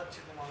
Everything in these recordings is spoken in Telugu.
వచ్చింది మా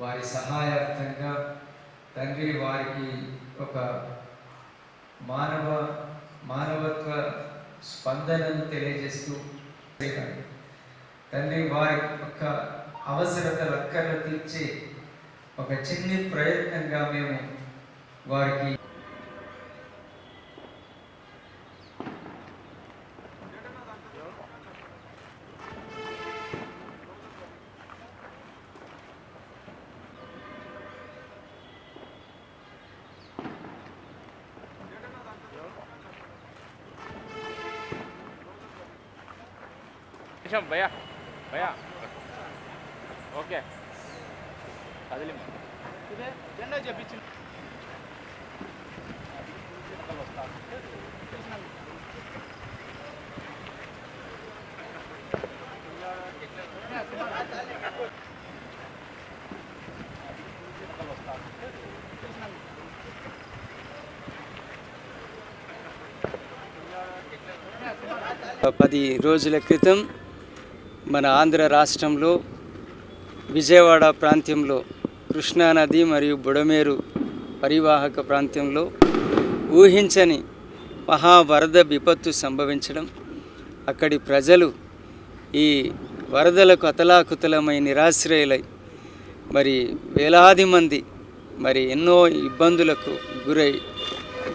వారి సహాయార్థంగా తండ్రి వారికి ఒక మానవ మానవత్వ స్పందనను తెలియజేస్తూ తండ్రి వారి యొక్క అవసరతలు అక్కర్లు తీర్చే ఒక చిన్ని ప్రయత్నంగా మేము వారికి నిమిషం భయ్యా భయ్యా. ఓకే. కదిలి ఇదే జెండా చెప్పించింది పది రోజుల క్రితం మన ఆంధ్ర రాష్ట్రంలో విజయవాడ ప్రాంతంలో కృష్ణానది మరియు బుడమేరు పరివాహక ప్రాంతంలో ఊహించని మహావరద విపత్తు సంభవించడం అక్కడి ప్రజలు ఈ వరదలకు అతలాకుతలమై నిరాశ్రయులై మరి వేలాది మంది మరి ఎన్నో ఇబ్బందులకు గురై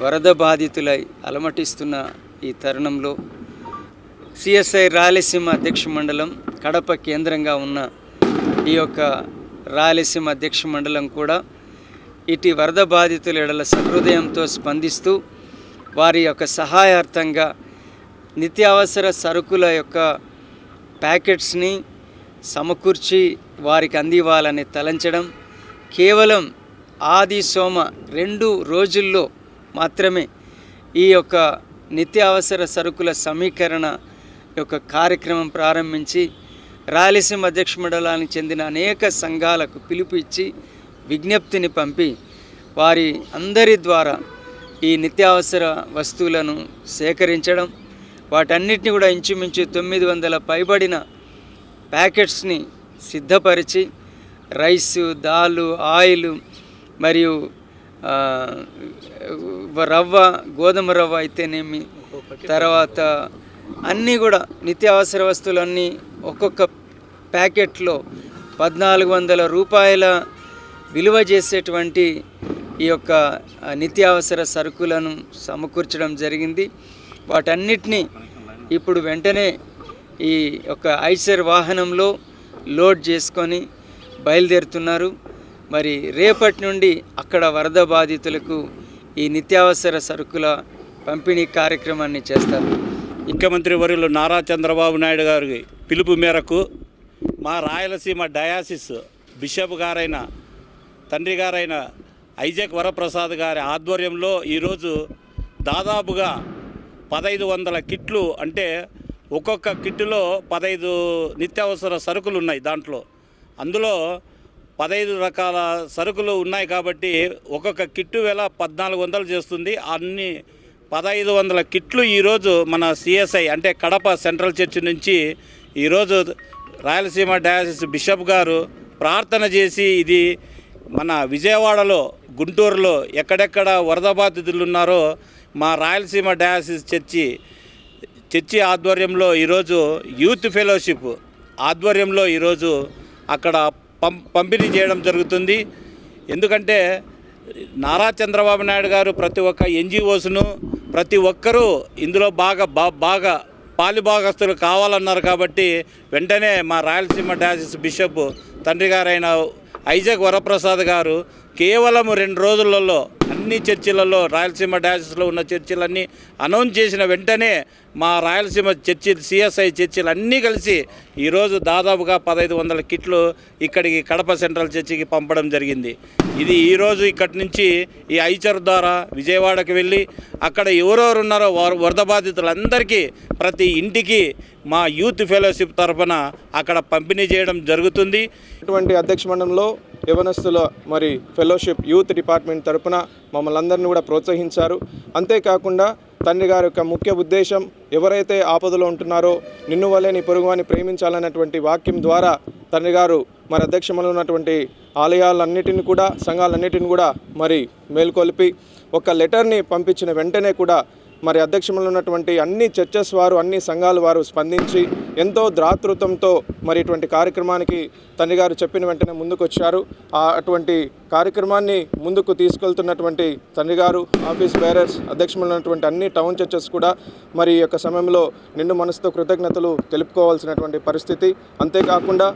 వరద బాధితులై అలమటిస్తున్న ఈ తరుణంలో సిఎస్ఐ రాయలసీమ అధ్యక్ష మండలం కడప కేంద్రంగా ఉన్న ఈ యొక్క రాయలసీమ అధ్యక్ష మండలం కూడా ఇటు వరద బాధితుల ఎడల సహృదయంతో స్పందిస్తూ వారి యొక్క సహాయార్థంగా నిత్యావసర సరుకుల యొక్క ప్యాకెట్స్ని సమకూర్చి వారికి అందివ్వాలని తలంచడం కేవలం ఆది సోమ రెండు రోజుల్లో మాత్రమే ఈ యొక్క నిత్యావసర సరుకుల సమీకరణ యొక్క కార్యక్రమం ప్రారంభించి రాయలసీమ అధ్యక్ష మండలానికి చెందిన అనేక సంఘాలకు పిలుపు ఇచ్చి విజ్ఞప్తిని పంపి వారి అందరి ద్వారా ఈ నిత్యావసర వస్తువులను సేకరించడం వాటన్నిటిని కూడా ఇంచుమించు తొమ్మిది వందల పైబడిన ప్యాకెట్స్ని సిద్ధపరిచి రైసు దాలు ఆయిల్ మరియు రవ్వ గోధుమ రవ్వ అయితేనేమి తర్వాత అన్నీ కూడా నిత్యావసర వస్తువులన్నీ ఒక్కొక్క ప్యాకెట్లో పద్నాలుగు వందల రూపాయల విలువ చేసేటువంటి ఈ యొక్క నిత్యావసర సరుకులను సమకూర్చడం జరిగింది. వాటన్నిటినీ ఇప్పుడు వెంటనే ఈ యొక్క ఐసర్ వాహనంలో లోడ్ చేసుకొని బయలుదేరుతున్నారు. మరి రేపటి నుండి అక్కడ వరద బాధితులకు ఈ నిత్యావసర సరుకుల పంపిణీ కార్యక్రమాన్ని చేస్తారు. ముఖ్యమంత్రి వర్యులు నారా చంద్రబాబు నాయుడు గారి పిలుపు మేరకు మా రాయలసీమ డయాసిస్ బిషప్ గారైన తండ్రి గారైన ఐజక్ వరప్రసాద్ గారి ఆధ్వర్యంలో ఈరోజు దాదాపుగా పదహైదు వందల కిట్లు అంటే ఒక్కొక్క కిట్టులో పదహైదు నిత్యావసర సరుకులు ఉన్నాయి దాంట్లో. అందులో పదహైదు రకాల సరుకులు ఉన్నాయి కాబట్టి ఒక్కొక్క కిట్టు వేల పద్నాలుగు వందలు చేస్తుంది. అన్ని పదహైదు వందల కిట్లు ఈరోజు మన సిఎస్ఐ అంటే కడప సెంట్రల్ చర్చ్ నుంచి ఈరోజు రాయలసీమ డయాసిస్ బిషప్ గారు ప్రార్థన చేసి ఇది మన విజయవాడలో గుంటూరులో ఎక్కడెక్కడ వరద బాధితులు ఉన్నారో మా రాయలసీమ డయాసిస్ చర్చి చర్చి ఆధ్వర్యంలో ఈరోజు యూత్ ఫెలోషిప్ ఆధ్వర్యంలో ఈరోజు అక్కడ పం పంపిణీ చేయడం జరుగుతుంది. ఎందుకంటే నారా చంద్రబాబు నాయుడు గారు ప్రతి ఒక్క ఎన్జిఓస్ను ప్రతి ఒక్కరూ ఇందులో బాగా బా బాగా పాలిభాగస్తులు కావాలన్నారు కాబట్టి వెంటనే మా రాయలసీమ డయాసిస్ బిషప్ తండ్రి గారైన ఐజక్ వరప్రసాద్ గారు కేవలం రెండు రోజులలో అన్ని చర్చిలలో రాయలసీమ డయాసిస్లో ఉన్న చర్చిలన్నీ అనౌన్స్ చేసిన వెంటనే మా రాయలసీమ చర్చి సిఎస్ఐ చర్చిలు అన్నీ కలిసి ఈరోజు దాదాపుగా పదహైదు వందల కిట్లు ఇక్కడికి కడప సెంట్రల్ చర్చికి పంపడం జరిగింది. ఇది ఈరోజు ఇక్కడి నుంచి ఈ ఐచర్ ద్వారా విజయవాడకి వెళ్ళి అక్కడ ఎవరెవరు ఉన్నారో వరద బాధితులందరికీ ప్రతి ఇంటికి మా యూత్ ఫెలోషిప్ తరఫున అక్కడ పంపిణీ చేయడం జరుగుతుంది. ఇటువంటి అధ్యక్ష మండలంలో యవనస్తుల మరి ఫెలోషిప్ యూత్ డిపార్ట్మెంట్ తరఫున మమ్మల్ని అందరినీ కూడా ప్రోత్సహించారు. అంతేకాకుండా తండ్రి గారి యొక్క ముఖ్య ఉద్దేశం ఎవరైతే ఆపదలో ఉంటున్నారో నిన్ను వలే నీ పొరుగువాని ప్రేమించాలన్నటువంటి వాక్యం ద్వారా తండ్రి గారు మరి అధ్యక్ష ఉన్నటువంటి ఆలయాలన్నిటిని కూడా సంఘాలన్నిటిని కూడా మరి మేల్కొల్పి ఒక లెటర్ని పంపించిన వెంటనే కూడా మరి అధ్యక్షంలో ఉన్నటువంటి అన్ని చర్చెస్ వారు అన్ని సంఘాల వారు స్పందించి ఎంతో ద్రాతృతంతో మరి ఇటువంటి కార్యక్రమానికి తండ్రి గారు చెప్పిన వెంటనే ముందుకొచ్చారు. ఆ అటువంటి కార్యక్రమాన్ని ముందుకు తీసుకెళ్తున్నటువంటి తండ్రి గారు ఆఫీస్ బేరర్స్ అధ్యక్షంలో ఉన్నటువంటి అన్ని టౌన్ చర్చెస్ కూడా మరి ఈ యొక్క సమయంలో నిండు మనసుతో కృతజ్ఞతలు తెలుపుకోవాల్సినటువంటి పరిస్థితి. అంతేకాకుండా